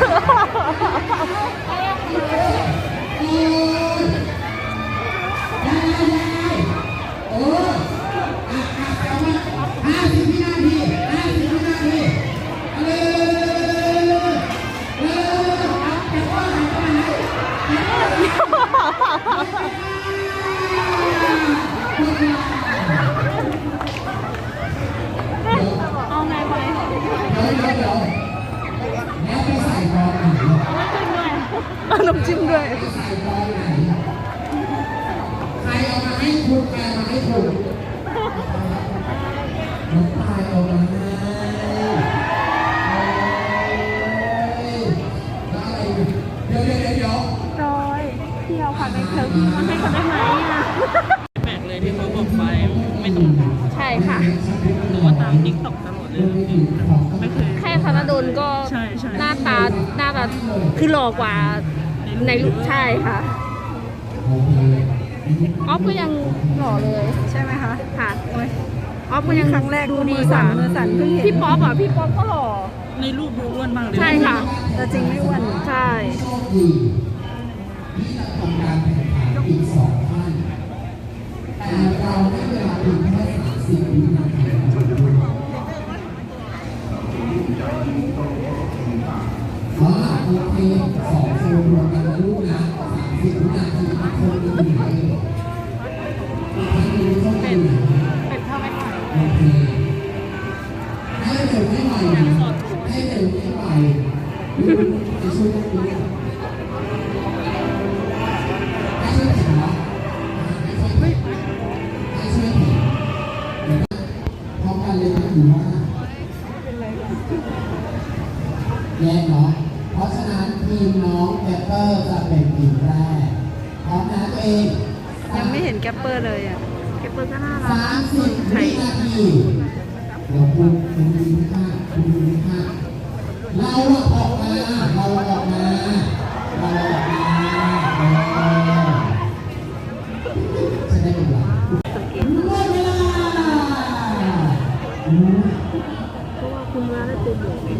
ห้าสิบวินาทีห้ น้ำจิ้มด้วยใครเอามาให้คุณใครเอามาให้คุณน้องปลายเอามาให้โอ้ยเดี๋ยวเดี๋ยวเดี๋ยวเดี๋ยวจอยพี่เอาผักในเทลพี่มาให้เขาได้ไหมอะแปลกเลยที่เขาบอกไปไม่ตรงใช่ค่ะหรือว่าตามทิกตอกตลอดเลยไม่เคยแค่ธนดลก็ใช่หน้าตาหน้าตาคือหล่อกว่า ในรูปใช่ค่ะออฟก็ยังหล่อเลยใช่ไหมคะค่ะออฟก็ยังครั้งแรกดูดูดีมือกว่าสั่นมือสั่นเพิ่งเห็นพี่ป๊อปอะพี่ป๊อปก็หล่อในรูปดูอ้วนมากเลยใช่ค่ะแต่จริงไม่อ้วนใช่โชคดีที่จะทำการแข่งขันอีกสอง ท่านแต่เพียงแค่สอาล่ะโอเคสองโซนรวมกันนะลูกนะสามสิบวินาทีทุกคนดูไหนท่านดูต้องดูไหนเป็นเข้าไม่ถ่ายโอเคให้เร็วไม่ไวนะให้เร็วไม่ไวดูจะช่วยกันดูให้ช่วยเห็นเหรอให้ช่วยเห็นพร้อมกันเลยนะหรือว่าแยกเนาะ ทีมน้องแกปเปอร์จะเป็นทีมแรกพร้อมนะตัวเองยังไม่เห็นแกปเปอร์เลยอะเก็บเปิดก็น่ารัสากมสิบวินาทีเดี๋ยวคุณคุณดูนี่ค่ะคุณดูนี่ค่ะเราอะออกมาเราออกมาเราออกมาเออจะได้เป็นไรหมดเวลาเพราะว่าคุณมาได้ตัวเดียวใช่ใช่ใช่ไม่เท่าไหร่แ